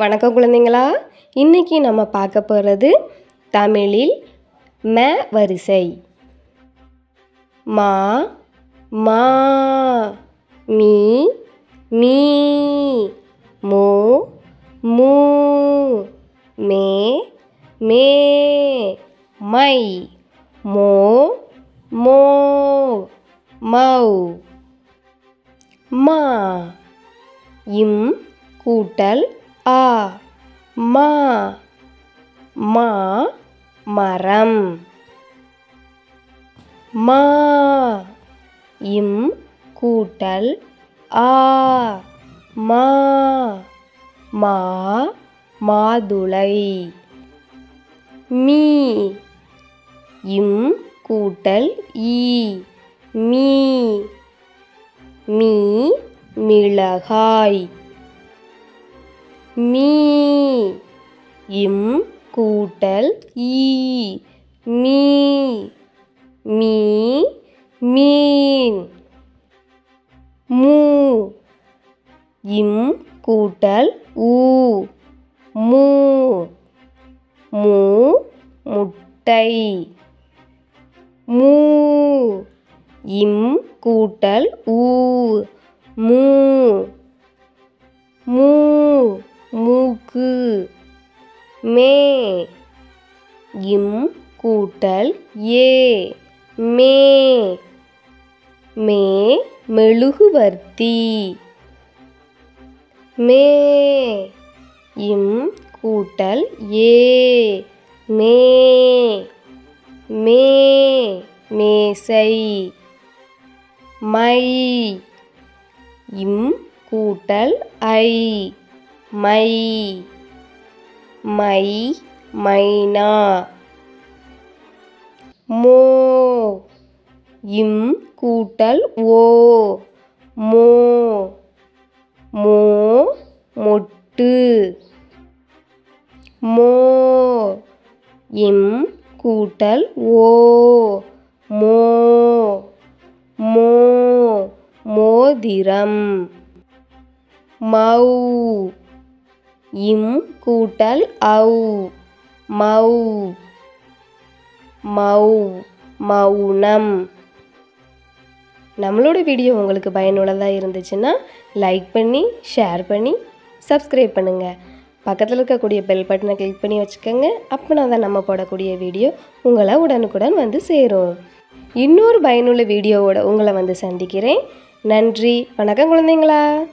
வணக்கம் குழந்தைங்களா. இன்னைக்கு நம்ம பார்க்க போகிறது தமிழில் ம வரிசை. மா மா மீ மீ மோ மூ மே மே மை மோ மோ மௌ. மா இம் கூட்டல் ஆ மா மா மரம். மா இம் கூட்டல் ஆ மா மா மாதுளை. மீ இம் கூட்டல் ஈ மீ மீ மிளகாய். மீ. இம் கூட்டல் ஈ. மீ. மீ. மீன். மூ. இம் கூட்டல் ஊ. மூ. மூ. முட்டை. மூ. இம் கூட்டல் ஊ. மூ. மூ. மே. இம் கூட்டல் ஏ. மே. மே மெழுகுவர்த்தி. மே. இம் கூட்டல் ஏ. மே. மே மேசை. மை. இம் கூட்டல் ஐ. மை. மை மைனா. மோ இம் கூட்டல் ஓ. மோ மோ மொட்டு. மோ இம் கூட்டல் ஓ. மோ மோ மோதிரம். மௌ இம் கூட்டல் ஔ. மௌ. மௌ. மௌனம். நம்மளோட வீடியோ உங்களுக்கு பயனுள்ளதாக இருந்துச்சுன்னா லைக் பண்ணி ஷேர் பண்ணி சப்ஸ்கிரைப் பண்ணுங்கள் பக்கத்தில் இருக்கக்கூடிய பெல் பட்டனை கிளிக் பண்ணி வச்சுக்கோங்க. அப்போனா தான் நம்ம போடக்கூடிய வீடியோ உங்களை உடனுக்குடன் வந்து சேரும். இன்னொரு பயனுள்ள வீடியோவோட உங்களை வந்து சந்திக்கிறேன். நன்றி. வணக்கம் குழந்தைங்களா.